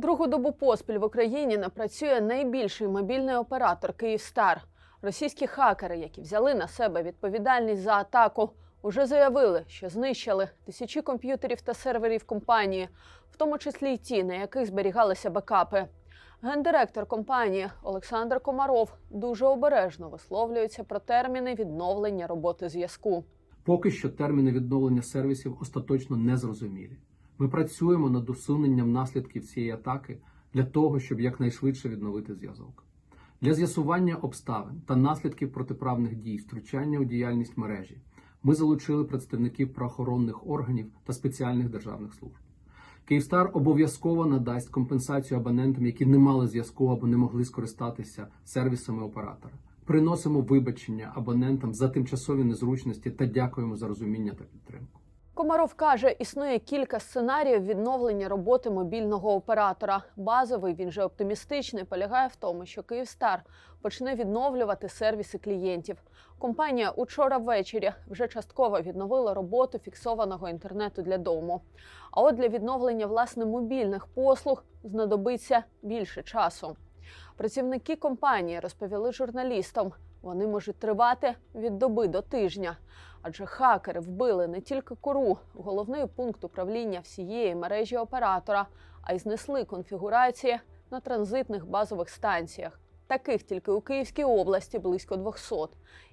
Другу добу поспіль в Україні не працює найбільший мобільний оператор Київстар. Російські хакери, які взяли на себе відповідальність за атаку, уже заявили, що знищили тисячі комп'ютерів та серверів компанії, в тому числі й ті, на яких зберігалися бекапи. Гендиректор компанії Олександр Комаров дуже обережно висловлюється про терміни відновлення роботи зв'язку. Поки що терміни відновлення сервісів остаточно не зрозумілі. Ми працюємо над усуненням наслідків цієї атаки для того, щоб якнайшвидше відновити зв'язок. Для з'ясування обставин та наслідків протиправних дій, втручання у діяльність мережі, ми залучили представників правоохоронних органів та спеціальних державних служб. Київстар обов'язково надасть компенсацію абонентам, які не мали зв'язку або не могли скористатися сервісами оператора. Приносимо вибачення абонентам за тимчасові незручності та дякуємо за розуміння та підтримку. Комаров каже, існує кілька сценаріїв відновлення роботи мобільного оператора. Базовий, він же оптимістичний, полягає в тому, що Київстар почне відновлювати сервіси клієнтів. Компанія учора ввечері вже частково відновила роботу фіксованого інтернету для дому. А от для відновлення власне мобільних послуг знадобиться більше часу. Працівники компанії розповіли журналістам, вони можуть тривати від доби до тижня. Адже хакери вбили не тільки кору, головний пункт управління всієї мережі оператора, а й знесли конфігурації на транзитних базових станціях. Таких тільки у Київській області близько 200.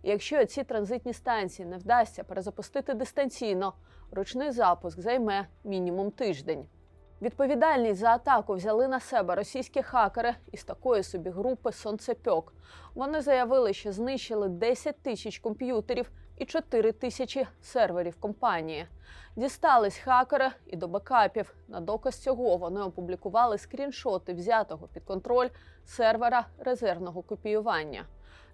І якщо ці транзитні станції не вдасться перезапустити дистанційно, ручний запуск займе мінімум тиждень. Відповідальність за атаку взяли на себе російські хакери із такої собі групи Сонцепьок. Вони заявили, що знищили 10 тисяч комп'ютерів і 4 тисячі серверів компанії. Дістались хакери і до бекапів. На доказ цього вони опублікували скріншоти взятого під контроль сервера резервного копіювання.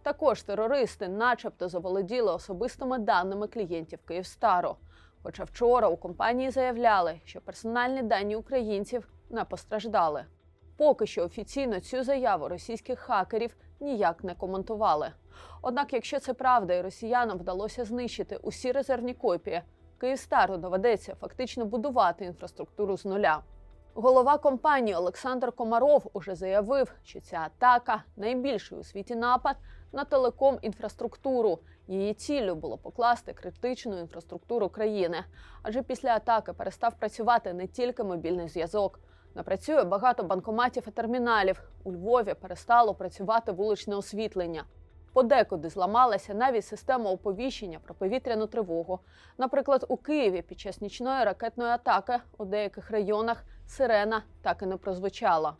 Також терористи, начебто, заволоділи особистими даними клієнтів Київстару. Хоча вчора у компанії заявляли, що персональні дані українців не постраждали. Поки що офіційно цю заяву російських хакерів ніяк не коментували. Однак, якщо це правда, і росіянам вдалося знищити усі резервні копії, Київстару доведеться фактично будувати інфраструктуру з нуля. Голова компанії Олександр Комаров уже заявив, що ця атака найбільший у світі напад на телеком-інфраструктуру. Її ціллю було покласти критичну інфраструктуру країни. Адже після атаки перестав працювати не тільки мобільний зв'язок. Не працює багато банкоматів і терміналів. У Львові перестало працювати вуличне освітлення. Подекуди зламалася навіть система оповіщення про повітряну тривогу. Наприклад, у Києві під час нічної ракетної атаки у деяких районах сирена так і не прозвучала.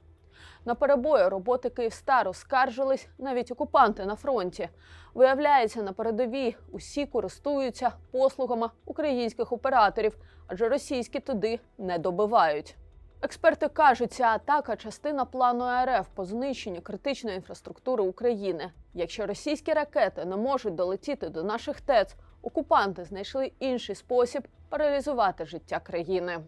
На перебої роботи Київстару скаржились навіть окупанти на фронті. Виявляється, на передовій усі користуються послугами українських операторів, адже російські туди не добивають. Експерти кажуть, ця атака частина плану РФ по знищенню критичної інфраструктури України. Якщо російські ракети не можуть долетіти до наших ТЕЦ, окупанти знайшли інший спосіб паралізувати життя країни.